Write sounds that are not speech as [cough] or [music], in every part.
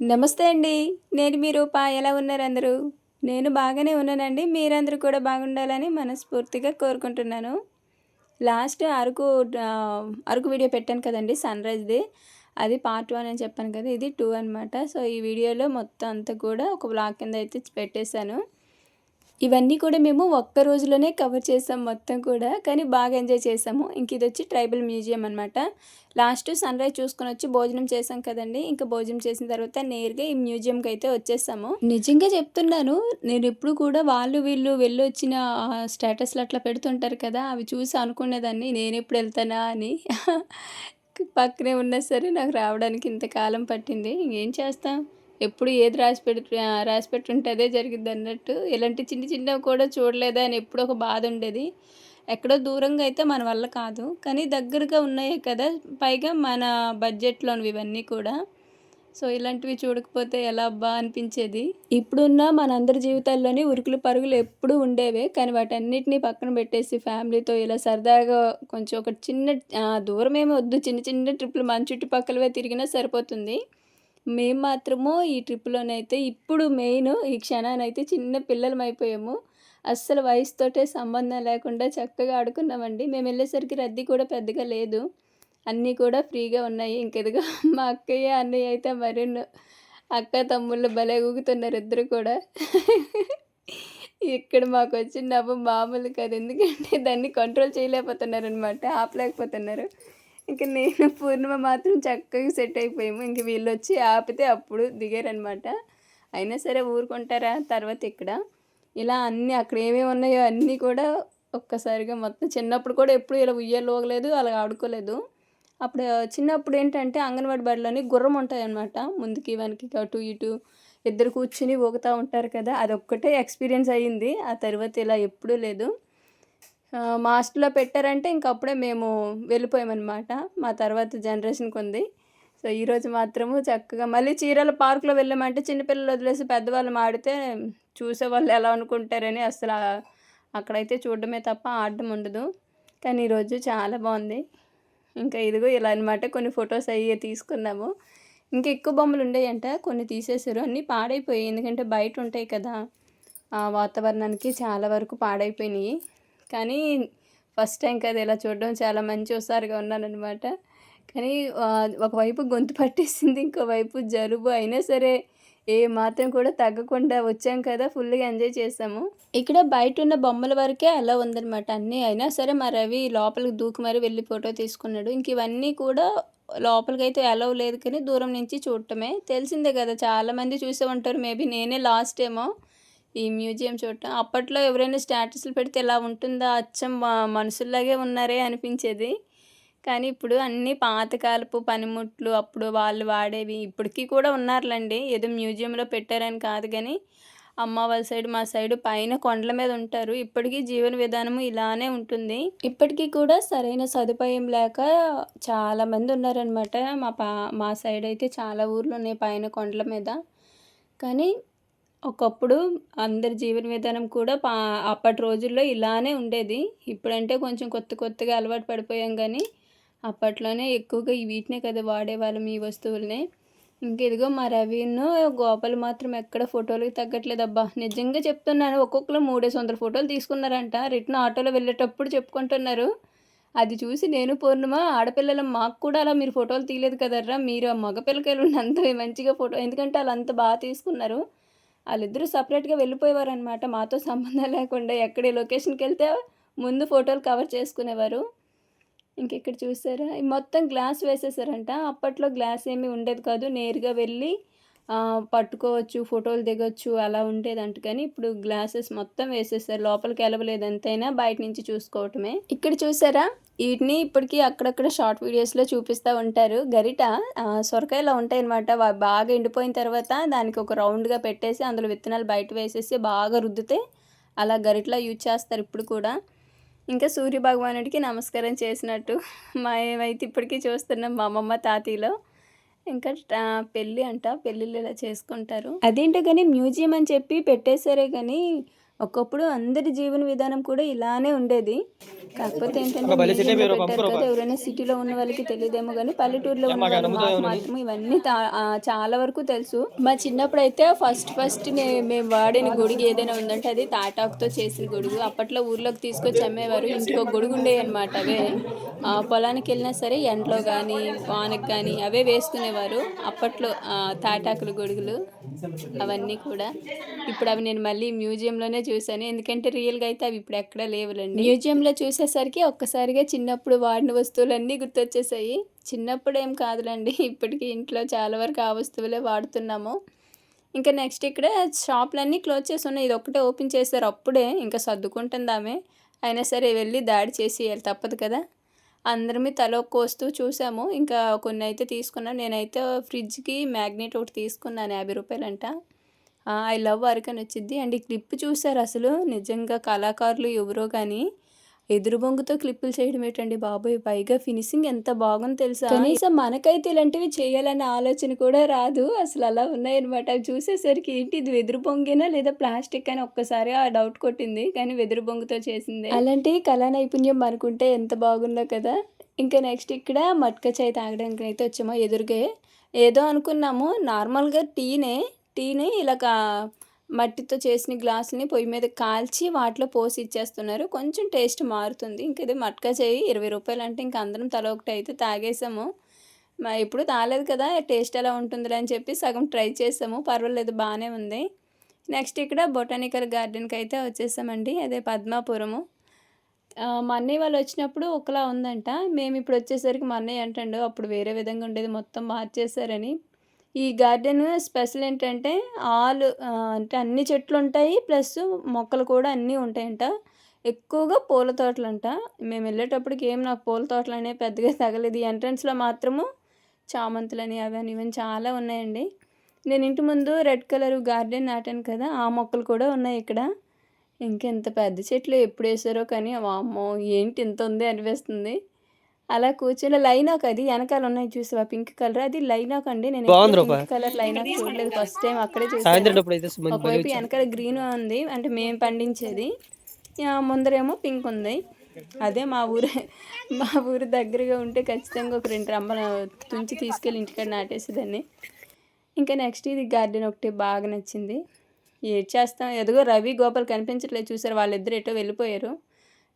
నమస్తే అండి. నేను మీ రూప. ఎలా ఉన్నారు అందరూ? నేను బాగానే ఉన్నానండి. మీరందరూ కూడా బాగుండాలని మనస్ఫూర్తిగా కోరుకుంటున్నాను. లాస్ట్ అరకు అరకు వీడియో పెట్టాను కదండి సన్ రైజ్ది. అది పార్ట్ వన్ అని చెప్పాను కదా ఇది టూ అనమాట సో ఈ వీడియోలో మొత్తం అంతా కూడా ఒక బ్లాగ్ కింద అయితే పెట్టేశాను. ఇవన్నీ కూడా మేము ఒక్క రోజులోనే కవర్ చేసాం మొత్తం కూడా కానీ బాగా ఎంజాయ్ చేసాము. ఇంక ఇది వచ్చి ట్రైబల్ మ్యూజియం అనమాట లాస్ట్ సన్ రైజ్ చూసుకొని వచ్చి భోజనం చేసాం కదండి. ఇంకా భోజనం చేసిన తర్వాత నేరుగా ఈ మ్యూజియంకి అయితే వచ్చేసాము. నిజంగా చెప్తున్నాను నేను ఎప్పుడు కూడా వాళ్ళు వీళ్ళు వెళ్ళి వచ్చిన స్టేటస్లు అట్లా పెడుతుంటారు కదా అవి చూసి అనుకునేదాన్ని నేను ఎప్పుడు వెళ్తానా అని. పక్కనే ఉన్నా సరే నాకు రావడానికి ఇంతకాలం పట్టింది. ఇంకేం చేస్తాం? ఎప్పుడు ఏది రాసి పెట్టి రాసి పెట్టుంటే అదే జరిగింది అన్నట్టు. ఇలాంటి చిన్న చిన్నవి కూడా చూడలేదా అని ఎప్పుడు ఒక బాధ ఉండేది. ఎక్కడో దూరంగా అయితే మన వల్ల కాదు. కానీ దగ్గరగా ఉన్నాయి కదా. పైగా మన బడ్జెట్లోనివి ఇవన్నీ కూడా. సో ఇలాంటివి చూడకపోతే ఎలా అబ్బా అనిపించేది? ఇప్పుడున్న మనందరి జీవితాల్లోని ఉరుకులు పరుగులు ఎప్పుడూ ఉండేవే. కానీ వాటన్నిటినీ పక్కన పెట్టేసి ఫ్యామిలీతో ఇలా సరదాగా కొంచెం ఒక చిన్న దూరం ఏమి వద్దు. చిన్న చిన్న ట్రిప్పులు మన చుట్టుపక్కలవే తిరిగినా సరిపోతుంది. మేము మాత్రము ఈ ట్రిప్లోనైతే ఇప్పుడు మెయిన్ ఈ క్షణానైతే చిన్న పిల్లలం అయిపోయాము అస్సలు వయసుతోటే సంబంధం లేకుండా చక్కగా ఆడుకున్నామండి. మేము వెళ్ళేసరికి రద్దీ కూడా పెద్దగా లేదు. అన్నీ కూడా ఫ్రీగా ఉన్నాయి. ఇంకెదిగో [laughs] మా అక్కయ్య అన్నయ్య అయితే మరిన్ను అక్క తమ్ముళ్ళు భలే ఊగుతున్నారు ఇద్దరు కూడా. ఇక్కడ మాకు వచ్చిన నవ్వు మామూలు కాదు. ఎందుకంటే దాన్ని కంట్రోల్ చేయలేకపోతున్నారు అనమాట ఆపలేకపోతున్నారు. ఇంకా నేను పూర్ణిమ మాత్రం చక్కగా సెట్ అయిపోయాము. ఇంక వీళ్ళు వచ్చి ఆపితే అప్పుడు దిగారనమాట. అయినా సరే ఊరుకుంటారా? తర్వాత ఇక్కడ ఇలా అన్నీ అక్కడ ఏమేమి ఉన్నాయో అన్నీ కూడా ఒక్కసారిగా మొత్తం చిన్నప్పుడు కూడా ఎప్పుడు ఇలా ఉయ్యాలు ఊగలేదు అలా ఆడుకోలేదు. అప్పుడు చిన్నప్పుడు ఏంటంటే అంగన్వాడి బడిలోని గుర్రం ఉంటాయి అన్నమాట ముందుకి వెనక్కి అటు ఇటు ఇద్దరు కూర్చుని ఊగుతూ ఉంటారు కదా అదొక్కటే ఎక్స్పీరియన్స్ అయ్యింది. ఆ తర్వాత ఇలా ఎప్పుడూ లేదు. మాస్ట్లో పెట్టారంటే ఇంక అప్పుడే మేము వెళ్ళిపోయామన్నమాట. మా తర్వాత జనరేషన్కి ఉంది సో ఈరోజు మాత్రము చక్కగా మళ్ళీ చీరల పార్కులో వెళ్ళామంటే చిన్నపిల్లలు వదిలేసి పెద్దవాళ్ళు ఆడితే చూసే వాళ్ళు ఎలా అనుకుంటారని అసలు అక్కడైతే చూడడమే తప్ప ఆడడం ఉండదు. కానీ ఈరోజు చాలా బాగుంది. ఇంకా ఇదిగో ఇలా అనమాట కొన్ని ఫొటోస్ అయ్యి తీసుకున్నాము. ఇంకా ఎక్కువ బొమ్మలు ఉండేయంట కొన్ని తీసేశారు. అన్నీ పాడైపోయాయి. ఎందుకంటే బయట ఉంటాయి కదా. ఆ వాతావరణానికి చాలా వరకు పాడైపోయినాయి. కానీ ఫస్ట్ టైం కదా ఇలా చూడడం. చాలా మంచి హుషారుగా ఉన్నానమాట కానీ ఒకవైపు గొంతు పట్టేసింది ఇంకోవైపు జలుబు అయినా సరే ఏ మాత్రం కూడా తగ్గకుండా వచ్చాం కదా ఫుల్గా ఎంజాయ్ చేసాము. ఇక్కడ బయట ఉన్న బొమ్మల వరకే అలా ఉందన్నమాట. అన్నీ అయినా సరే మా రవి లోపలికి దూకి మరీ వెళ్ళి ఫోటో తీసుకున్నాడు. ఇంక ఇవన్నీ కూడా లోపలికి అయితే అలవ్ లేదు కానీ దూరం నుంచి చూడటమే. తెలిసిందే కదా చాలామంది చూసే ఉంటారు. మేబీ నేనే లాస్ట్ ఏమో. ఈ మ్యూజియం చూడటం అప్పట్లో ఎవరైనా స్టేటస్లు పెడితే ఇలా ఉంటుందా? అచ్చం మనుషుల్లాగే ఉన్నారే అనిపించేది. కానీ ఇప్పుడు అన్నీ పాతకాలపు పనిముట్లు అప్పుడు వాళ్ళు వాడేవి ఇప్పటికీ కూడా ఉన్నారులండి. ఏదో మ్యూజియంలో పెట్టారని కాదు కానీ అమ్మ వాళ్ళ సైడ్ మా సైడ్ పైన కొండల మీద ఉంటారు. ఇప్పటికీ జీవన విధానము ఇలానే ఉంటుంది. ఇప్పటికీ కూడా సరైన సదుపాయం లేక చాలామంది ఉన్నారనమాట మా పా మా సైడ్ అయితే చాలా ఊర్లు ఉన్నాయి పైన కొండల మీద. కానీ ఒకప్పుడు అందరి జీవన విధానం కూడా పా అప్పటి రోజుల్లో ఇలానే ఉండేది. ఇప్పుడంటే కొంచెం కొత్త కొత్తగా అలవాటు పడిపోయాం కానీ అప్పట్లోనే ఎక్కువగా వీటినే కదా వాడేవాళ్ళం ఈ వస్తువులనే. ఇంక ఇదిగో మా రవిను గోపాలు మాత్రం ఎక్కడ ఫోటోలకి తగ్గట్లేదు అబ్బా. నిజంగా చెప్తున్నాను ఒక్కొక్కరు మూడేసి వందల ఫోటోలు తీసుకున్నారంట. రిటర్న్ ఆటోలో వెళ్ళేటప్పుడు చెప్పుకుంటున్నారు. అది చూసి నేను పూర్ణిమ ఆడపిల్లలు మాకు కూడా అలా మీరు ఫోటోలు తీయలేదు కదర్రా. మీరు ఆ మగపిల్లకాయలు అంత మంచిగా ఫోటో ఎందుకంటే వాళ్ళు అంత బాగా తీసుకున్నారు. వాళ్ళిద్దరూ సపరేట్గా వెళ్ళిపోయేవారు అనమాట మాతో సంబంధం లేకుండా ఎక్కడ లొకేషన్కి వెళ్తే ముందు ఫోటోలు కవర్ చేసుకునేవారు. ఇంకెక్కడ చూసారా? మొత్తం గ్లాస్ వేసేసారంట. అప్పట్లో గ్లాస్ ఏమీ ఉండేది కాదు. నేరుగా వెళ్ళి పట్టుకోవచ్చు ఫోటోలు దిగొచ్చు అలా ఉండేదంట. కానీ ఇప్పుడు గ్లాసెస్ మొత్తం వేసేసారు. లోపలికి వెళ్ళలేదు ఎంతైనా బయట నుంచి చూసుకోవటమే. ఇక్కడ చూసారా? వీటిని ఇప్పటికీ అక్కడక్కడ షార్ట్ వీడియోస్లో చూపిస్తూ ఉంటారు. గరిట సొరకాయలో సొరకాయలా ఉంటాయి అనమాట బాగా ఎండిపోయిన తర్వాత దానికి ఒక రౌండ్గా పెట్టేసి అందులో విత్తనాలు బయట వేసేసి బాగా రుద్దితే అలా గరిటలా యూజ్ చేస్తారు ఇప్పుడు కూడా. ఇంకా సూర్య భగవానుడికి నమస్కారం చేసినట్టు. మా ఏమైతే ఇప్పటికీ చూస్తున్నాం మా అమ్మమ్మ తాతయ్యలో. ఇంకా ట్రా- పెళ్ళి అంట పెళ్ళిళ్ళు ఇలా చేసుకుంటారు. అదేంటో కానీ మ్యూజియం అని చెప్పి పెట్టేశారే కానీ ఒకప్పుడు అందరి జీవన విధానం కూడా ఇలానే ఉండేది. కాకపోతే ఏంటంటే పెట్టారు కదా ఎవరైనా సిటీలో ఉన్న వాళ్ళకి తెలియదేమో కానీ పల్లెటూరులో ఉన్న మాత్రం ఇవన్నీ చాలా వరకు తెలుసు. మా చిన్నప్పుడు అయితే ఫస్ట్ ఫస్ట్ మేము వాడిన గొడుగు ఏదైనా ఉందంటే అది తాటాకుతో చేసిన గొడుగు. అప్పట్లో ఊర్లోకి తీసుకొచ్చి అమ్మేవారు. ఇంటికి ఒక గొడుగు ఉండేవి అనమాట అవే. ఆ, పొలానికి వెళ్ళినా సరే ఎండలో కానీ వానకి కానీ అవే వేసుకునేవారు. అప్పట్లో తాటాకుల గొడుగులు. అవన్నీ కూడా. ఇప్పుడు అవి నేను మళ్ళీ మ్యూజియంలోనే చూశాను. ఎందుకంటే రియల్గా అయితే అవి ఇప్పుడు ఎక్కడా లేవులండి. మ్యూజియంలో చూసేసరికి ఒక్కసారిగా చిన్నప్పుడు వాడిన వస్తువులన్నీ గుర్తొచ్చేసాయి. చిన్నప్పుడు ఏం కాదులండి. ఇప్పటికీ ఇంట్లో చాలా వరకు ఆ వస్తువులే వాడుతున్నాము. ఇంకా నెక్స్ట్ ఇక్కడ షాపులన్నీ క్లోజ్ చేసి ఉన్నాయి ఇది ఒక్కటే ఓపెన్ చేశారు అప్పుడే. ఇంకా సర్దుకుంటుంది ఆమె. అయినా సరే వెళ్ళి దాడి చేసి తప్పదు కదా. అందరమే తల కోస్తూ చూసాము. ఇంకా కొన్ని అయితే తీసుకున్నాం నేనైతే ఫ్రిడ్జ్కి మ్యాగ్నెట్ ఒకటి తీసుకున్నాను. యాభై రూపాయలంట. ఐ లవ్ వర్క్ అని వచ్చింది అండ్ ఈ క్లిప్ చూసారు అసలు నిజంగా కళాకారులు ఎవరో కానీ ఎదురు బొంగుతో క్లిప్పులు చేయడం ఏంటండి బాబోయ్? పైగా ఫినిషింగ్ ఎంత బాగుంది తెలుసా? కనీసం మనకైతే ఇలాంటివి చేయాలనే ఆలోచన కూడా రాదు. అసలు అలా ఉన్నాయన్నమాట. అవి చూసేసరికి ఏంటి ఇది వెదురు బొంగేనా లేదా ప్లాస్టిక్ అని ఒక్కసారి ఆ డౌట్ కొట్టింది. కానీ వెదురు బొంగుతో చేసింది. అలాంటి కళా నైపుణ్యం అనుకుంటే ఎంత బాగుందో కదా? ఇంకా నెక్స్ట్ ఇక్కడ మట్క చాయ్ తాగడానికి అయితే వచ్చామో? ఎదురుగే ఏదో అనుకున్నాము. నార్మల్గా టీనే టీని ఇలా మట్టితో చేసిన గ్లాసుని పొయ్యి మీద కాల్చి వాటిలో పోసి ఇచ్చేస్తున్నారు. కొంచెం టేస్ట్ మారుతుంది. ఇంక ఇది మట్కా చేయి ఇరవై రూపాయలు అంటే ఇంక అందరం తల ఒకటి అయితే తాగేసాము. మా ఎప్పుడు తాగలేదు కదా టేస్ట్ ఎలా ఉంటుందిలే అని చెప్పి సగం ట్రై చేసాము. పర్వాలేదు బాగానే ఉంది. నెక్స్ట్ ఇక్కడ బొటానికల్ గార్డెన్కి అయితే వచ్చేసామండి. అదే పద్మాపురము. మా అన్నయ్య వాళ్ళు వచ్చినప్పుడు ఒకలా ఉందంట. మేము ఇప్పుడు వచ్చేసరికి మా అన్నయ్య అంటాడు అప్పుడు వేరే విధంగా ఉండేది మొత్తం మార్చేశారని. ఈ గార్డెన్ స్పెషల్ ఏంటంటే ఆల్ అంటే అన్ని చెట్లు ఉంటాయి ప్లస్ మొక్కలు కూడా అన్నీ ఉంటాయంట. ఎక్కువగా పూల తోటలు అంట మేము వెళ్ళేటప్పటికి ఏం నాకు పూల తోటలు అనేవి పెద్దగా తగలేదు. ఎంట్రన్స్లో మాత్రము చామంతులని అవి అని ఇవన్నీ చాలా ఉన్నాయండి. నేను ఇంటి ముందు రెడ్ కలర్ గార్డెన్ నాటాను కదా ఆ మొక్కలు కూడా ఉన్నాయి ఇక్కడ. ఇంకెంత పెద్ద చెట్లు ఎప్పుడు వేసారో కానీ వామ్మో ఏంటి ఇంత ఉంది అనిపిస్తుంది. అలా కూర్చుని లైనాక్ అది. వెనకాల ఉన్నాయి చూసావా? Pink colour. అది లైనాక్ అండి. నేను. పింక్ కలర్ లైనాక్ చూడలేదు. ఫస్ట్ టైం అక్కడే చూసాను. ఒకవైపు వెనకాల గ్రీన్ ఉంది. అంటే మేము పండించేది. ముందరేమో పింక్ ఉంది. అదే మా ఊరు మా ఊరు దగ్గరగా ఉంటే ఖచ్చితంగా ఒక రెండు రమ్మల తుంచి తీసుకెళ్ళి ఇంటికాడ నాటేసేదాన్ని. ఇంకా నెక్స్ట్ ఇది గార్డెన్ ఒకటి బాగా నచ్చింది. ఏడ్ చేస్తాం ఎదుగో రవి గోపాల్ కనిపించట్లేదు. చూసారు? వాళ్ళిద్దరు ఎటో వెళ్ళిపోయారు.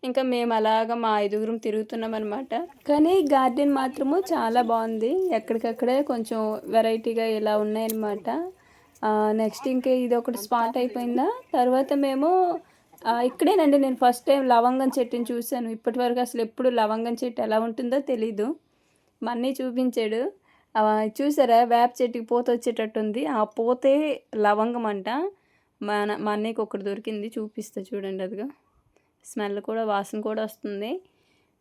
ఇంకా మేము అలాగా మా ఐదుగురం తిరుగుతున్నాం అనమాట కానీ గార్డెన్ మాత్రము చాలా బాగుంది. ఎక్కడికక్కడే కొంచెం వెరైటీగా ఇలా ఉన్నాయన్నమాట. నెక్స్ట్ ఇంకా ఇది ఒకటి స్పాట్ అయిపోయిందా? తర్వాత మేము ఇక్కడేనండి. నేను ఫస్ట్ టైం లవంగం చెట్టుని చూశాను. ఇప్పటి వరకు అసలు ఎప్పుడు లవంగం చెట్టు ఎలా ఉంటుందో తెలీదు. మా అన్నయ్య చూపించాడు. చూసారా? వేప చెట్టుకి పూత వచ్చేటట్టుంది. ఆ పూతే లవంగం అంట. మన మా అన్నయ్యకి ఒకటి దొరికింది. చూపిస్తా చూడండి అదిగా. స్మెల్ కూడా వాసన కూడా వస్తుంది.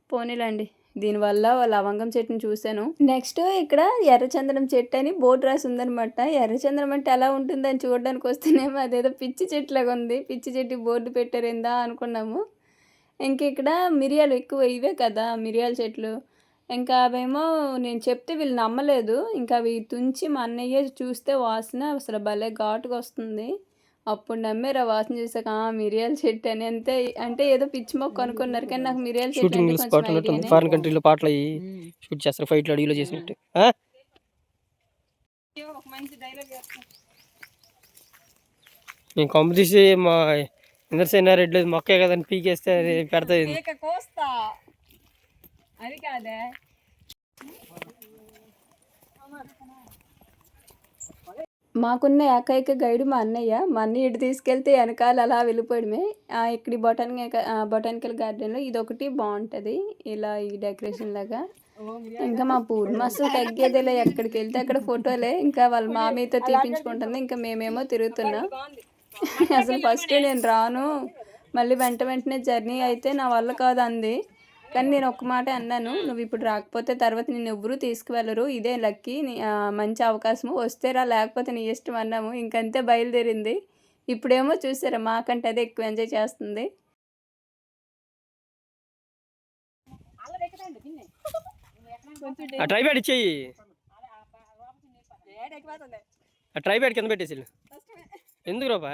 పోనీలండి. దీనివల్ల లవంగం చెట్టుని చూశాను. నెక్స్ట్ ఇక్కడ ఎర్రచందనం చెట్టు అని బోర్డు రాసి ఉందనమాట ఎర్రచందనం అంటే ఎలా ఉంటుందని చూడడానికి వస్తేనేమో [laughs] అదేదో పిచ్చి చెట్టులాగా ఉంది. పిచ్చి చెట్టు బోర్డు పెట్టారేందా అనుకున్నాము. ఇంక ఇక్కడ మిరియాలు ఎక్కువ ఇవే కదా మిరియాల చెట్లు. ఇంకా అవేమో నేను చెప్తే వీళ్ళు నమ్మలేదు. ఇంకా అవి తుంచి మా అన్నయ్య చూస్తే వాసన అసలు భలే ఘాటుగా వస్తుంది. అప్పుడు నమ్మారు ఆ వాసన చూసాక "ఆ, మిరియాల చెట్టు అని. అంతే అంటే ఏదో పిచ్చి మొక్క అనుకున్నారు కానీ నాకు మిరియాల చెట్టు షూటింగ్ అంటే ఫారిన్ కంట్రీలో పాటలు అయ్యి షూట్ చేస్తారు ఫైట్లు అడిగిలో చేసినట్టు. ఆ? నేను కొంప తీసి మా ఇంద్రసేన రెడ్డి మొక్కే కదని పీకేస్తే అది పెడతాయి. కోస్తా. అది కాదే. మాకున్న ఏకైక గైడ్ మా అన్నయ్య. మా అన్నయ్య ఇటు తీసుకెళ్తే వెనకాల అలా వెళ్ళిపోవడమే. ఆ, ఇక్కడ బొటానికల్ బొటానికల్ గార్డెన్లో ఇది ఒకటి బాగుంటుంది ఇలా ఈ డెకరేషన్ లాగా. ఇంకా మా పూర్ణమాసం తగ్గేదేలే. ఎక్కడికి వెళ్తే అక్కడ ఫోటోలే. ఇంకా వాళ్ళ మామయ్యతో తీపించుకుంటుంది. ఇంకా మేమేమో తిరుగుతున్నాం. [laughs] అసలు ఫస్ట్ నేను రాను. మళ్ళీ వెంట వెంటనే జర్నీ అయితే నా వల్ల కాదు అంది కానీ నేను ఒక్క మాట అన్నాను నువ్వు ఇప్పుడు రాకపోతే తర్వాత నేను ఎవ్వరూ తీసుకువెళ్ళరు. ఇదే లక్కీ. మంచి అవకాశము. వస్తే రా లేకపోతే నీ ఇష్టం అన్నాము. ఇంకంతే బయలుదేరింది. ఇప్పుడేమో చూసారా మాకంటే అదే ఎక్కువ ఎంజాయ్ చేస్తుంది. ఆ ట్రై బ్యాడ్ ఇచ్చేయి. ఆ ట్రై బ్యాడ్ కింద పెట్టేసి. ఎందుకు రూపా?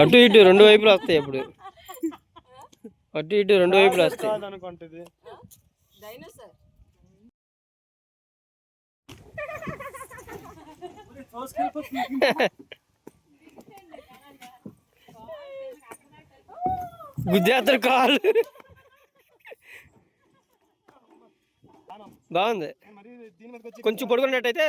అటు ఇటు రెండు వైపులు వస్తాయి ఇప్పుడు అటు ఇటు రెండు వైపులు వస్తాయి. అనుకుంటుంది కాల్. బాగుంది. కొంచెం పడుకున్నట్టయితే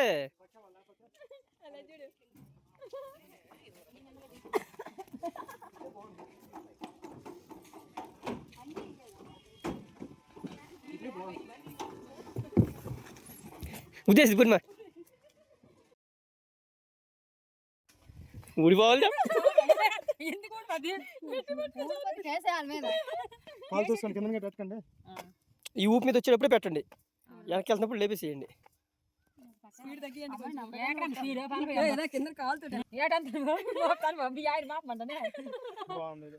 ఉద్దేశం ఇప్పుడు మరి ఊడిపోవాలి ఈ ఊపి మీద వచ్చేటప్పుడే పెట్టండి. వెనక్కి వెళ్తున్నప్పుడు లేపేసేయండి. బాగుంది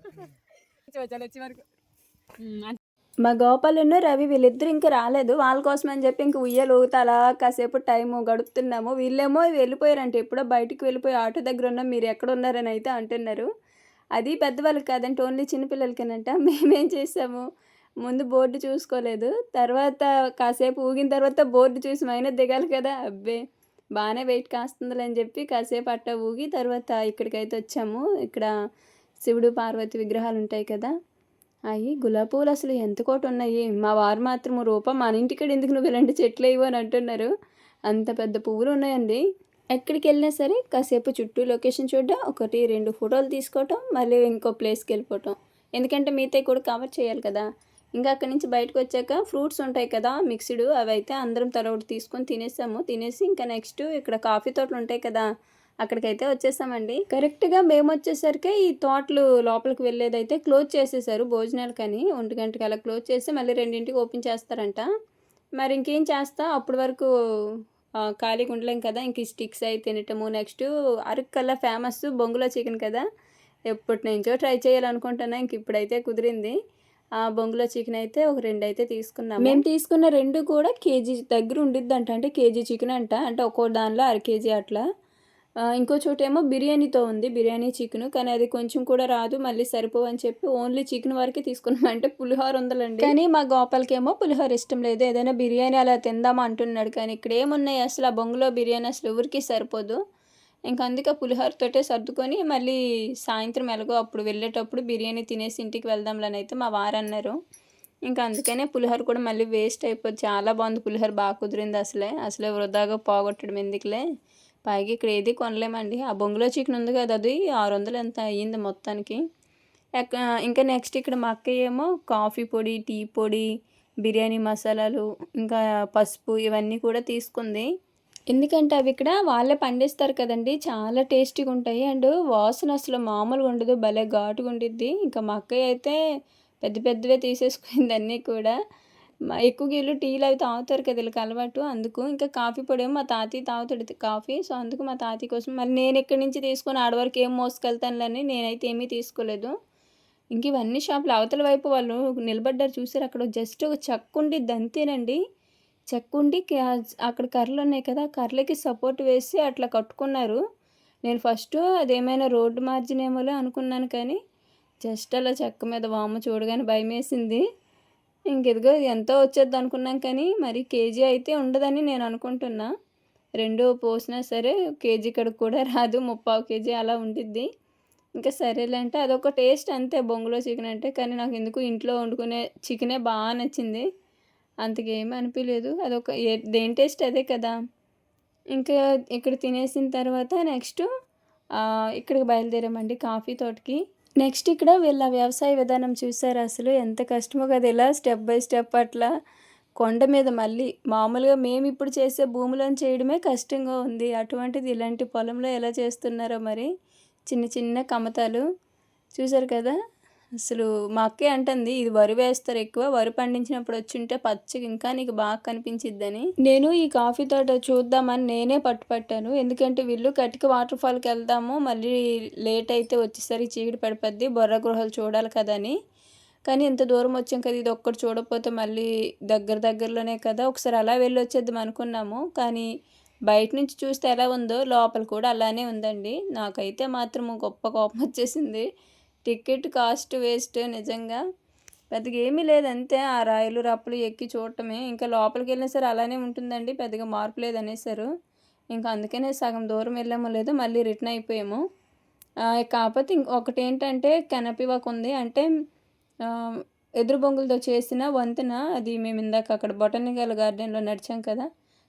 మా గోపాలను రవి వీళ్ళిద్దరు ఇంకా రాలేదు. వాళ్ళ కోసం అని చెప్పి ఇంక ఉయ్యాలు ఊగుతా అలా కాసేపు టైం గడుపుతున్నాము. వీళ్ళేమో వెళ్ళిపోయారంట. ఎప్పుడో బయటికి వెళ్ళిపోయి ఆటో దగ్గర ఉన్నాం. మీరు ఎక్కడ ఉన్నారని అయితే అంటున్నారు. అది పెద్దవాళ్ళకి కాదంటే ఓన్లీ చిన్నపిల్లలకేనంట. మేమేం చేసాము? ముందు బోర్డు చూసుకోలేదు. తర్వాత కాసేపు ఊగిన తర్వాత బోర్డు చూసి మైన దిగాలి కదా. అబ్బే బాగానే వెయిట్ కాస్తుందిలే అని చెప్పి కాసేపు అట్ట ఊగి తర్వాత ఇక్కడికైతే వచ్చాము. ఇక్కడ శివుడు పార్వతి విగ్రహాలు ఉంటాయి కదా. అవి గులాబీ పూలు అసలు ఎంత కోటి ఉన్నాయి? మా వారు మాత్రం రూప మన ఇంటికాడ ఎందుకు నువ్వు ఇలాంటి చెట్లు ఇవ్వు అని అంటున్నారు. అంత పెద్ద పువ్వులు ఉన్నాయండి. ఎక్కడికి వెళ్ళినా సరే కాసేపు చుట్టూ లొకేషన్ చూడడం ఒకటి రెండు ఫోటోలు తీసుకోవటం మళ్ళీ ఇంకో ప్లేస్కి వెళ్ళిపోవటం. ఎందుకంటే మిగతా కూడా కవర్ చేయాలి కదా. ఇంకా అక్కడి నుంచి బయటకు వచ్చాక ఫ్రూట్స్ ఉంటాయి కదా మిక్స్డ్ అవి అయితే అందరం తల ఒకటి తీసుకొని తినేసాము. తినేసి ఇంకా నెక్స్ట్ ఇక్కడ కాఫీ తోటలు ఉంటాయి కదా అక్కడికైతే వచ్చేసామండి. కరెక్ట్గా మేము వచ్చేసరికి ఈ తోటలు లోపలికి వెళ్ళేదైతే క్లోజ్ చేసేసారు భోజనాలు కానీ ఒంటి గంటకి అలా క్లోజ్ చేసి మళ్ళీ రెండింటికి ఓపెన్ చేస్తారంట. మరి ఇంకేం చేస్తా? అప్పటి వరకు ఖాళీగా ఉండలేం కదా ఇంక స్టిక్స్ అయి తినటము. నెక్స్ట్ అరకల్లా ఫేమస్ బొంగులో చికెన్ కదా. ఎప్పటి నుంచో ట్రై చేయాలనుకుంటున్నా ఇంక ఇప్పుడైతే కుదిరింది. బొంగులో చికెన్ అయితే ఒక రెండు అయితే తీసుకున్నాం మేము తీసుకున్న రెండు కూడా కేజీ దగ్గర ఉండిద్దంట. అంటే కేజీ చికెన్ అంట. అంటే ఒక్కో దానిలో అర కేజీ అట్లా. ఇంకో చోట ఏమో బిర్యానీతో ఉంది. బిర్యానీ చికెన్. కానీ అది కొంచెం కూడా రాదు. మళ్ళీ సరిపోవని చెప్పి ఓన్లీ చికెన్ వరకే తీసుకున్నాం. అంటే పులిహోర ఉందండి కానీ మా గోపాలకేమో పులిహోర ఇష్టం లేదు. ఏదైనా బిర్యానీ అలా తిందామా అంటున్నాడు. కానీ ఇక్కడ ఏమున్నాయి? అసలు ఆ బొంగులో బిర్యానీ అసలు ఎవరికి సరిపోదు. ఇంకా అందుకే పులిహోరతోటే సర్దుకొని మళ్ళీ సాయంత్రం ఎలాగో అప్పుడు వెళ్ళేటప్పుడు బిర్యానీ తినేసి ఇంటికి వెళ్దాంలని అయితే మా వారు అన్నారు. ఇంకా అందుకనే పులిహోర కూడా మళ్ళీ వేస్ట్ అయిపోద్ది. చాలా బాగుంది పులిహోర బాగా కుదిరింది అసలే. అసలే వృధాగా పోగొట్టడం ఎందుకులే? పైగా ఇక్కడ ఏది కొనలేమండి. ఆ బొంగులో చికెన్ ఉంది కదా అది ఆరు వందలు ఎంత అయ్యింది మొత్తానికి. ఎక్క- ఇంకా నెక్స్ట్ ఇక్కడ మా అక్క ఏమో కాఫీ పొడి టీ పొడి బిర్యానీ మసాలాలు ఇంకా పసుపు ఇవన్నీ కూడా తీసుకుంది. ఎందుకంటే అవి ఇక్కడ వాళ్ళే పండిస్తారు కదండి. చాలా టేస్టీగా ఉంటాయి. అండ్ వాసన అసలు మామూలుగా ఉండదు. భలే ఘాటుగా ఉండిద్ది. ఇంకా మా అక్కయ్య అయితే పెద్ద పెద్దవే తీసేసుకుంది అన్నీ కూడా. మా ఎక్కువ వీళ్ళు టీలు అవి తాగుతారు కదా వీళ్ళకి అలవాటు. అందుకు ఇంకా కాఫీ పొడి మా తాతయ్య తాగుతాడు కాఫీ. సో అందుకు మా తాతయ్య కోసం మరి నేను ఎక్కడి నుంచి తీసుకొని ఆడవరకు ఏం మోసుకెళ్తానులని నేనైతే ఏమీ తీసుకోలేదు. ఇంక ఇవన్నీ షాపులు అవతల వైపు వాళ్ళు నిలబడ్డారు. చూసారు? అక్కడ జస్ట్ ఒక చెక్క ఉండిద్ది. అంతేనండి. చెక్క ఉండి అక్కడ కర్రలు ఉన్నాయి కదా కర్రలకి సపోర్ట్ వేసి అట్లా కట్టుకున్నారు. నేను ఫస్ట్ అదేమైనా రోడ్డు మార్జిన్ ఏమోలే అనుకున్నాను కానీ జస్ట్ అలా చెక్క మీద వాము చూడగానే భయం వేసింది ఇంకెదిగో ఎంతో వచ్చేది అనుకున్నాం కానీ మరి కేజీ అయితే ఉండదని నేను అనుకుంటున్నా. రెండు పోసినా సరే కేజీ కడుకు కూడా రాదు ముప్పావు కేజీ అలా ఉండిద్ది. ఇంకా సరేలే అంటే అదొక టేస్ట్ అంతే బొంగులో చికెన్ అంటే. కానీ నాకు ఎందుకు ఇంట్లో వండుకునే చికెనే బాగా నచ్చింది. అంతకేమీ అనిపించలేదు అదొక ఏ దేని టేస్ట్ అదే కదా. ఇంకా ఇక్కడ తినేసిన తర్వాత నెక్స్ట్ ఇక్కడికి బయలుదేరామండి కాఫీ తోటకి. నెక్స్ట్ ఇక్కడ వీళ్ళ వ్యవసాయ విధానం చూసారు అసలు? ఎంత కష్టమో కదా ఇలా స్టెప్ బై స్టెప్ అట్లా కొండ మీద మళ్ళీ మామూలుగా మేము ఇప్పుడు చేసే భూమిలో చేయడమే కష్టంగా ఉంది. అటువంటిది ఇలాంటి పొలంలో ఎలా చేస్తున్నారో మరి? చిన్న చిన్న కమతాలు. చూసారు కదా? అసలు మా అక్కే అంటుంది ఇది వరి వేస్తారు ఎక్కువ వరి పండించినప్పుడు వచ్చుంటే పచ్చగా ఇంకా నీకు బాగా కనిపించిద్దని. నేను ఈ కాఫీ తోట చూద్దామని నేనే పట్టుపట్టాను. ఎందుకంటే వీళ్ళు కటిక వాటర్ ఫాల్కి వెళ్దాము మళ్ళీ లేట్ అయితే వచ్చేసరికి చీకటి పడిపోద్ది బొర్ర గృహాలు చూడాలి కదా అని కానీ ఇంత దూరం వచ్చాం కదా ఇది ఒక్కటి చూడకపోతే మళ్ళీ దగ్గర దగ్గరలోనే కదా. ఒకసారి అలా వెళ్ళి వచ్చేద్దాం అనుకున్నాము. కానీ బయట నుంచి చూస్తే ఎలా ఉందో లోపల కూడా అలానే ఉందండి. నాకైతే మాత్రం గొప్ప కోపం వచ్చేసింది. టికెట్ కాస్ట్ వేస్ట్ నిజంగా. పెద్దగా ఏమీ లేదంతే ఆ రాయలు రప్పులు ఎక్కి చూడటమే. ఇంకా లోపలికి వెళ్ళినా సరే అలానే ఉంటుందండి. పెద్దగా మార్పు లేదనేసారు ఇంకా అందుకనే సగం దూరం వెళ్ళామో లేదు మళ్ళీ రిటర్న్ అయిపోయాము. కాకపోతే ఒకటి ఏంటంటే కెనపివాక్ ఉంది. అంటే ఎదురు బొంగులతో చేసిన వంతెన అది మేము ఇందాక అక్కడ బొటానికల్ గార్డెన్లో నడిచాం కదా.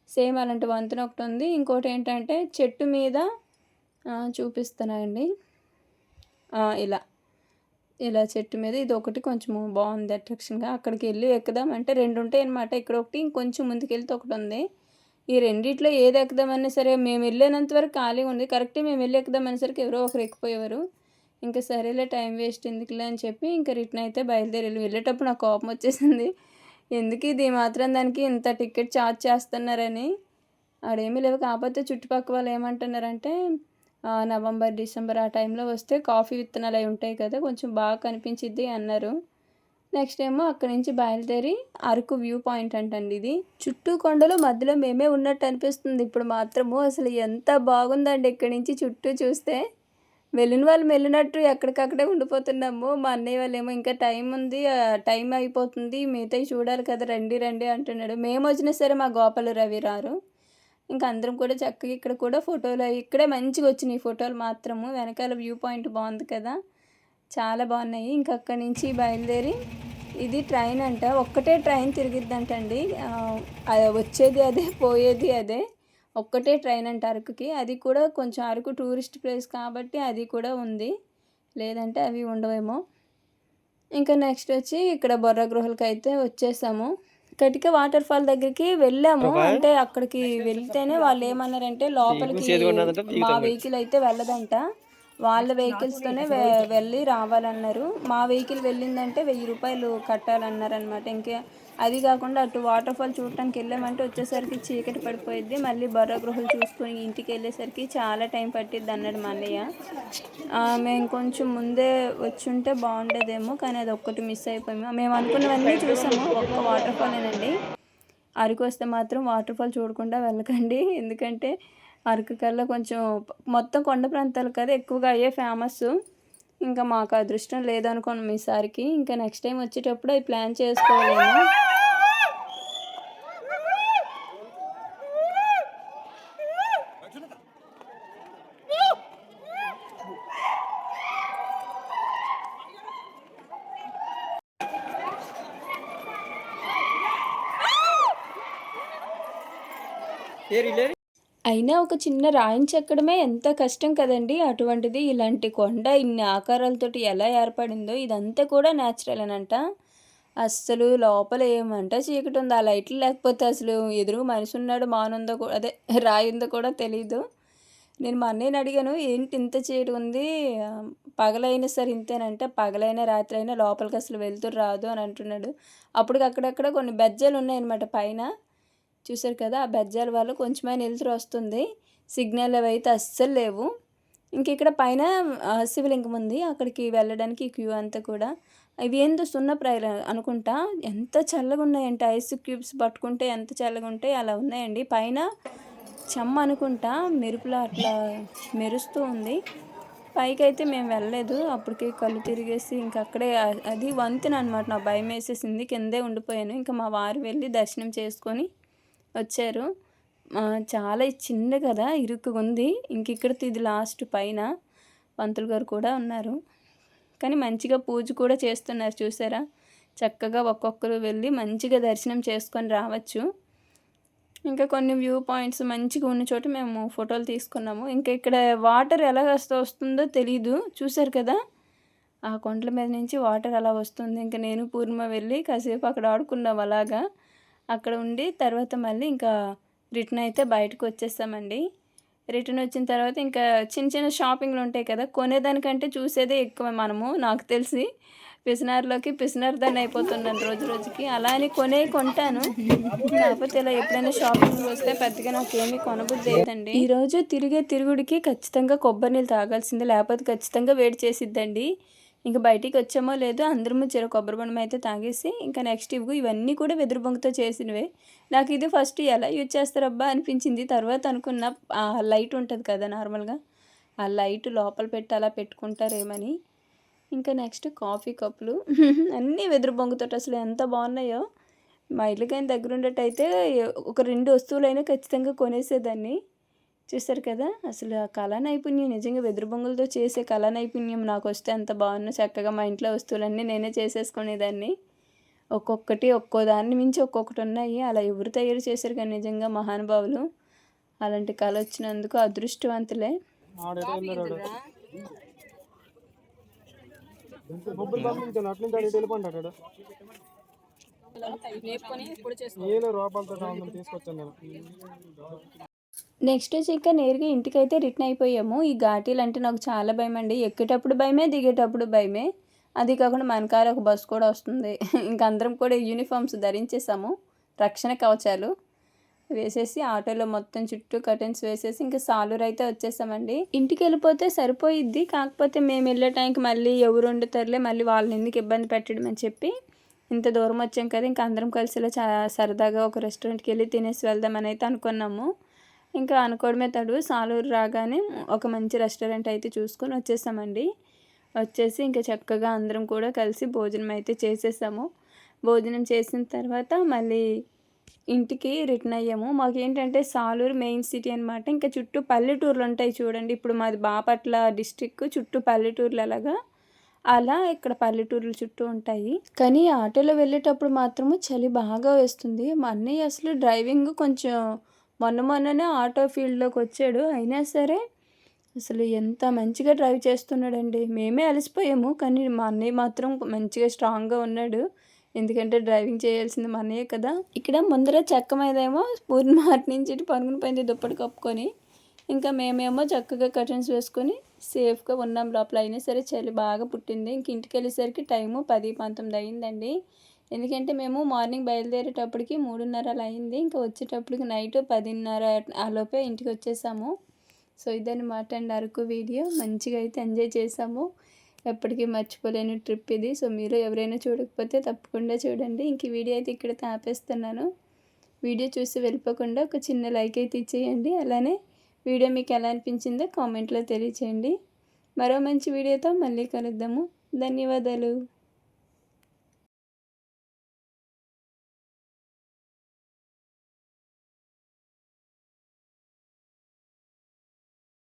సేమ్ అలాంటి వంతెన ఒకటి ఉంది. ఇంకోటి ఏంటంటే చెట్టు మీద ఆ, చూపిస్తున్నాయండి ఇలా. ఇలా చెట్టు మీద ఇది ఒకటి కొంచెము బాగుంది అట్రాక్షన్గా. అక్కడికి వెళ్ళి ఎక్కుదాం అంటే రెండు ఉంటాయి అనమాట ఇక్కడ ఒకటి ఇంకొంచెం ముందుకెళ్తే ఒకటి ఉంది ఈ రెండిట్లో ఏది ఎక్కుదామన్నా సరే మేము వెళ్ళేనంత వరకు ఖాళీ ఉంది. కరెక్ట్ మేము వెళ్ళి ఎక్కుదాం అనేసరికి ఎవరో ఒకరు ఎక్కిపోయేవారు. ఇంకా సరేలే టైం వేస్ట్ ఎందుకులే అని చెప్పి ఇంకా రిటర్న్ అయితే బయలుదేరి వెళ్ళి వెళ్ళేటప్పుడు నాకు కోపం వచ్చేసింది. ఎందుకు ఇది మాత్రం దానికి ఇంత టికెట్ ఛార్జ్ చేస్తున్నారని. ఆడేమీ లేవు. కాకపోతే చుట్టుపక్కల వాళ్ళు ఏమంటున్నారంటే నవంబర్ డిసెంబర్ ఆ టైంలో వస్తే కాఫీ విత్తనాలు అవి ఉంటాయి కదా కొంచెం బాగా కనిపించిద్ది అన్నారు. నెక్స్ట్ ఏమో అక్కడి నుంచి బయలుదేరి అరకు వ్యూ పాయింట్ అంటండి ఇది. చుట్టూ కొండలు మధ్యలో మేమే ఉన్నట్టు అనిపిస్తుంది. ఇప్పుడు మాత్రము అసలు ఎంత బాగుందండి ఇక్కడి నుంచి చుట్టూ చూస్తే. వెళ్ళిన వాళ్ళు వెళ్ళినట్టు ఎక్కడికక్కడే ఉండిపోతున్నాము. మా అన్నయ్య వాళ్ళు ఏమో ఇంకా టైం ఉంది ఆ, టైం అయిపోతుంది మిగతాయి చూడాలి కదా రండి రండి అంటున్నాడు. మేము వచ్చినా సరే మా గోపాల రవి రారు. ఇంకా అందరం కూడా చక్కగా ఇక్కడ కూడా ఫోటోలు ఇక్కడే మంచిగా వచ్చినాయి ఫోటోలు మాత్రము. వెనకాల వ్యూ పాయింట్ బాగుంది కదా. చాలా బాగున్నాయి. ఇంకా అక్కడి నుంచి బయలుదేరి ఇది ట్రైన్ అంట. ఒక్కటే ట్రైన్ తిరిగిద్దంటండి. అది వచ్చేది అదే పోయేది అదే. ఒక్కటే ట్రైన్ అంట అరకుకి. అది కూడా కొంచెం అరకు టూరిస్ట్ ప్లేస్ కాబట్టి అది కూడా ఉంది. లేదంటే అవి ఉండవేమో. ఇంకా నెక్స్ట్ వచ్చి ఇక్కడ బొర్ర గృహలకైతే అయితే వచ్చేసాము. కటిక వాటర్ ఫాల్ దగ్గరికి వెళ్ళాము. అంటే అక్కడికి వెళ్తేనే వాళ్ళు ఏమన్నారంటే లోపలికి మా వెహికల్ అయితే వెళ్ళదంట. వాళ్ళ వెహికల్స్తోనే వె- వెళ్ళి రావాలన్నారు. మా వెహికల్ వెళ్ళిందంటే వెయ్యి రూపాయలు కట్టాలన్నారు అనమాట ఇంకా అది కాకుండా అటు వాటర్ ఫాల్ చూడటానికి వెళ్ళామంటే వచ్చేసరికి చీకటి పడిపోయిద్ది. మళ్ళీ బర్ర గృహలు చూసుకొని ఇంటికి వెళ్ళేసరికి చాలా టైం పట్టిద్ది అన్నాడు మా అన్నయ్య. మేము కొంచెం ముందే వచ్చుంటే బాగుండేదేమో కానీ అది ఒక్కటి మిస్ అయిపోయాము. మేము అనుకున్నవన్నీ చూసాము ఒక్క వాటర్ ఫాలేనండి అరకు వస్తే మాత్రం వాటర్ ఫాల్ చూడకుండా వెళ్ళకండి. ఎందుకంటే అరకు కల్లా కొంచెం మొత్తం కొండ ప్రాంతాలు కదా ఎక్కువగా అయ్యే ఫేమస్ ఇంకా మాకు అదృష్టం లేదనుకోండి మీసారికి ఇంకా నెక్స్ట్ టైం వచ్చేటప్పుడు అవి ప్లాన్ చేసుకోలేము. ఏరి లేరి అయినా ఒక చిన్న రాయిని చెక్కడమే ఎంత కష్టం కదండి. అటువంటిది ఇలాంటి కొండ ఇన్ని ఆకారాలతోటి ఎలా ఏర్పడిందో ఇదంతా కూడా న్యాచురల్ అనంట. అస్సలు లోపల ఏమంట చీకటి ఉంది? ఆ లైట్లు లేకపోతే అసలు ఎదురు మనిషి ఉన్నాడు మానుందో కూడా అదే రాయి ఉందో కూడా తెలియదు నేను మా అన్నయ్యని అడిగాను ఏంటి ఇంత చీకటి ఉంది? పగలైనా సరే ఇంతేనంటే పగలైనా రాత్రి అయినా లోపలికి అసలు వెళ్తురు రాదు అని అంటున్నాడు. అప్పుడు అక్కడక్కడ కొన్ని బెజ్జలు ఉన్నాయన్నమాట పైన. చూసారు కదా ఆ బెజ్జాల వల్ల కొంచెమైన వెళ్తురు వస్తుంది. సిగ్నల్ అవి అయితే అస్సలు లేవు. ఇంక ఇక్కడ పైన శివలింగం ఉంది. అక్కడికి వెళ్ళడానికి క్యూ అంతా కూడా. ఇవి ఏందో సున్న ప్రాయలు అనుకుంటా. ఎంత చల్లగా ఉన్నాయంటే. ఐస్ క్యూబ్స్ పట్టుకుంటే ఎంత చల్లగా ఉంటాయి. అలా ఉన్నాయండి. పైన చెమ్మ అనుకుంటా. మెరుపులా అట్లా మెరుస్తూ ఉంది. పైకి అయితే మేము వెళ్ళలేదు. అప్పటికే కళ్ళు తిరిగేసి ఇంక అక్కడే అది వంతెన అనమాట నా భయం వేసేసింది. కిందే ఉండిపోయాను. ఇంకా మా వారు వెళ్ళి దర్శనం చేసుకొని వచ్చారు. చాలా చిన్న కదా ఇరుక్కుగా ఉంది. ఇంక ఇక్కడ ఇది లాస్ట్ పైన పంతులు గారు కూడా ఉన్నారు. కానీ మంచిగా పూజ కూడా చేస్తున్నారు చూసారా? చక్కగా ఒక్కొక్కరు వెళ్ళి మంచిగా దర్శనం చేసుకొని రావచ్చు. ఇంకా కొన్ని వ్యూ పాయింట్స్ మంచిగా ఉన్న చోట మేము ఫోటోలు తీసుకున్నాము. ఇంకా ఇక్కడ వాటర్ ఎలా వస్తూ వస్తుందో తెలీదు. చూసారు కదా? ఆ కొండల మీద నుంచి వాటర్ అలా వస్తుంది. ఇంకా నేను పూర్ణిమ వెళ్ళి కాసేపు అక్కడ ఆడుకున్నాం అలాగా. అక్కడ ఉండి తర్వాత మళ్ళీ ఇంకా రిటర్న్ అయితే బయటకు వచ్చేస్తామండి. రిటర్న్ వచ్చిన తర్వాత ఇంకా చిన్న చిన్న షాపింగ్లు ఉంటాయి కదా కొనేదానికంటే చూసేదే ఎక్కువ మనము నాకు తెలిసి. పిసినారులోకి పిసినారు దాన్ని అయిపోతున్నాను రోజు రోజుకి. అలా అని కొనే కొంటాను. కాకపోతే ఇలా ఎప్పుడైనా షాపింగ్ వస్తే పెద్దగా నాకేమీ కొనబుద్ధి లేదండి ఈరోజు తిరిగే తిరుగుడికి ఖచ్చితంగా కొబ్బరి నీళ్ళు తాగాల్సిందే లేకపోతే ఖచ్చితంగా వేడి చేసిద్దండి. ఇంకా బయటికి వచ్చామో లేదో అందరము చిర కొబ్బరి బొండం అయితే తాగేసి ఇంకా నెక్స్ట్ ఇవ్వు ఇవన్నీ కూడా వెదురు బొంగుతో చేసినవే. నాకు ఇది ఫస్ట్ ఎలా యూజ్ చేస్తారబ్బా అనిపించింది. తర్వాత అనుకున్న ఆ లైట్ ఉంటుంది కదా నార్మల్గా ఆ లైట్ లోపల పెట్టి అలా పెట్టుకుంటారేమని. ఇంకా నెక్స్ట్ కాఫీ కప్పులు అన్నీ వెదురు బొంగుతో అసలు ఎంత బాగున్నాయో. మా ఇల్లుకైనా దగ్గర ఉండేటైతే ఒక రెండు వస్తువులైనా ఖచ్చితంగా కొనేసేదాన్ని. చూస్తారు కదా? అసలు ఆ కళా నైపుణ్యం నిజంగా వెదురు బొంగులతో చేసే కళా నైపుణ్యం నాకు వస్తే ఎంత బాగున్నా చక్కగా మా ఇంట్లో వస్తువులన్నీ నేనే చేసేసుకునేదాన్ని. ఒక్కొక్కటి ఒక్కో దాన్ని మించి ఒక్కొక్కటి ఉన్నాయి. అలా ఎవరు తయారు చేశారు కానీ నిజంగా మహానుభావులు. అలాంటి కళ వచ్చినందుకు అదృష్టవంతులే. తీసుకొచ్చాను నేను. నెక్స్ట్ వచ్చి ఇంకా నేరుగా ఇంటికైతే రిటర్న్ అయిపోయాము. ఈ ఘాటీలు అంటే నాకు చాలా భయం అండి ఎక్కేటప్పుడు భయమే దిగేటప్పుడు భయమే. అది కాకుండా మనకారు ఒక బస్సు కూడా వస్తుంది. [laughs] ఇంకా అందరం కూడా యూనిఫామ్స్ ధరించేసాము. రక్షణ కవచాలు వేసేసి ఆటోలో మొత్తం చుట్టూ కర్టెన్స్ వేసేసి ఇంకా సాలూరు అయితే వచ్చేసామండి. ఇంటికి వెళ్ళిపోతే సరిపోయిద్ది. కాకపోతే మేము వెళ్ళే టైంకి మళ్ళీ ఎవరు వండుతారులే మళ్ళీ వాళ్ళని ఎందుకు ఇబ్బంది పెట్టడం అని చెప్పి ఇంత దూరం వచ్చాం కదా ఇంకా అందరం కలిసి ఇలా చా సరదాగా ఒక రెస్టారెంట్కి వెళ్ళి తినేసి వెళ్దామని అయితే అనుకున్నాము. ఇంకా అనుకోవడమే తడు. సాలూరు రాగానే ఒక మంచి రెస్టారెంట్ అయితే చూసుకొని వచ్చేసామండి. వచ్చేసి ఇంకా చక్కగా అందరం కూడా కలిసి భోజనం అయితే చేసేసాము. భోజనం చేసిన తర్వాత మళ్ళీ ఇంటికి రిటర్న్ అయ్యాము. మాకు ఏంటంటే సాలూరు మెయిన్ సిటీ అనమాట ఇంకా చుట్టూ పల్లెటూర్లు ఉంటాయి చూడండి. ఇప్పుడు మాది బాపట్ల డిస్టిక్ చుట్టూ పల్లెటూర్లు అలాగా. అలా ఇక్కడ పల్లెటూర్లు చుట్టూ ఉంటాయి. కానీ ఆటోలో వెళ్ళేటప్పుడు మాత్రము చలి బాగా వేస్తుంది. మా అన్నయ్య అసలు డ్రైవింగ్ కొంచెం మొన్న మొన్ననే ఆటో ఫీల్డ్లోకి వచ్చాడు. అయినా సరే అసలు ఎంత మంచిగా డ్రైవ్ చేస్తున్నాడండి. మేమే అలసిపోయాము కానీ మా అన్నయ్య మాత్రం మంచిగా స్ట్రాంగ్గా ఉన్నాడు. ఎందుకంటే డ్రైవింగ్ చేయాల్సింది మా అన్నయ్య కదా. ఇక్కడ ముందర చెక్క మీదేమో పూర్ణ అటు నుంచి ఇటు పరుగున పోయింది దుప్పటి కప్పుకొని. ఇంకా మేమేమో చక్కగా కర్టన్స్ వేసుకొని సేఫ్గా ఉన్నాం. లోపల అయినా సరే చలి బాగా పుట్టింది. ఇంక ఇంటికి వెళ్ళేసరికి టైము పది పంతొమ్మిది అయిందండి. ఎందుకంటే మేము మార్నింగ్ బయలుదేరేటప్పటికి మూడున్నర అలా అయింది ఇంకా వచ్చేటప్పటికి నైట్ పదిన్నర ఆ లోపే ఇంటికి వచ్చేసాము సో ఇదన్నమాట అండి అరకు వీడియో. మంచిగా అయితే ఎంజాయ్ చేసాము. ఎప్పటికీ మర్చిపోలేని ట్రిప్ ఇది. సో మీరు ఎవరైనా చూడకపోతే తప్పకుండా చూడండి. ఇంక వీడియో అయితే ఇక్కడ ఆపేస్తున్నాను వీడియో చూసి వెళ్ళిపోకుండా ఒక చిన్న లైక్ అయితే ఇచ్చేయండి. అలానే వీడియో మీకు ఎలా అనిపించిందో కామెంట్లో తెలియచేయండి. మరో మంచి వీడియోతో మళ్ళీ కలుద్దాము. ధన్యవాదాలు.